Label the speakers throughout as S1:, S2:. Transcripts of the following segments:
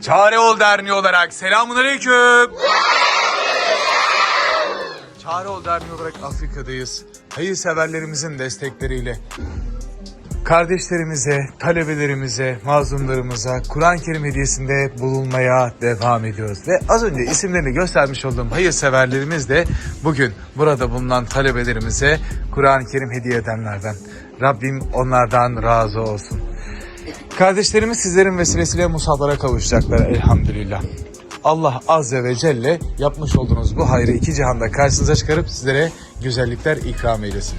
S1: Çare Ol Derneği olarak selamun aleyküm. Çare Ol Derneği olarak Afrika'dayız. Hayırseverlerimizin destekleriyle kardeşlerimize, talebelerimize, mazlumlarımıza Kur'an-ı Kerim hediyesinde bulunmaya devam ediyoruz. Ve az önce isimlerini göstermiş olduğum hayırseverlerimiz de bugün burada bulunan talebelerimize Kur'an-ı Kerim hediye edenlerden. Rabbim onlardan razı olsun. Kardeşlerimiz sizlerin vesilesiyle musablara kavuşacaklar elhamdülillah. Allah Azze ve Celle yapmış olduğunuz bu hayrı iki cihanda karşınıza çıkarıp sizlere güzellikler ikram eylesin.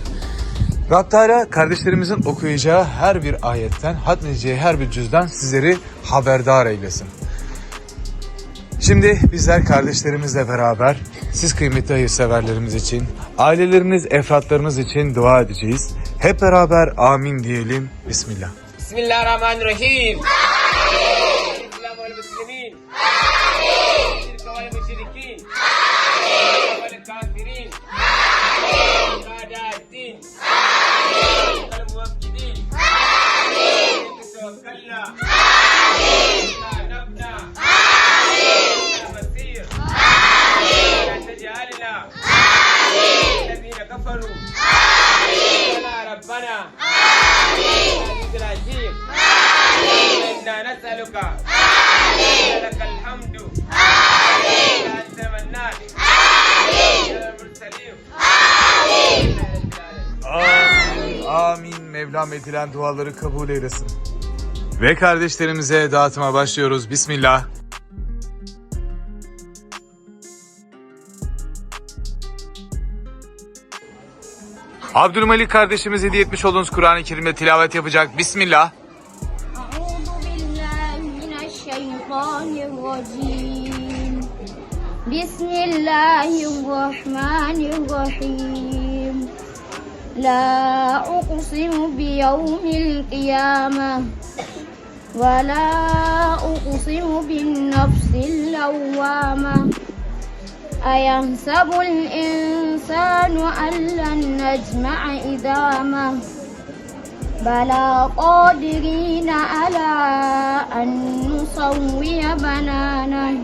S1: Rab Teala kardeşlerimizin okuyacağı her bir ayetten, hatmedeceği her bir cüzden sizleri haberdar eylesin. Şimdi bizler kardeşlerimizle beraber siz kıymetli hayırseverlerimiz için, ailelerimiz, efratlarımız için dua edeceğiz. Hep beraber amin diyelim. Bismillah.
S2: Bismillahirrahmanirrahim. Amin. Bismillahirrahmanirrahim. Amin. Amin. Amin. Amin. الذين كفروا ولا ربنا العزيز العظيم إنا نسألك لك الحمد يا أنت منان يا المرسلين
S1: Amin. Amin. Mevlam edilen duaları kabul eylesin. Ve kardeşlerimize dağıtıma başlıyoruz. Bismillah. Abdülmalik kardeşimiz hediye etmiş olduğunuz Kur'an-ı Kerim'de tilavet yapacak. Bismillah.
S3: أعوذ بالله من الشيطان الرجيم بسم الله الرحمن الرحيم لا أقسم بيوم القيامة ولا أقسم بالنفس اللوامة أيحسب الإنسان أن لن نجمع إذامه بلى قادرين على أن نسوي بنانه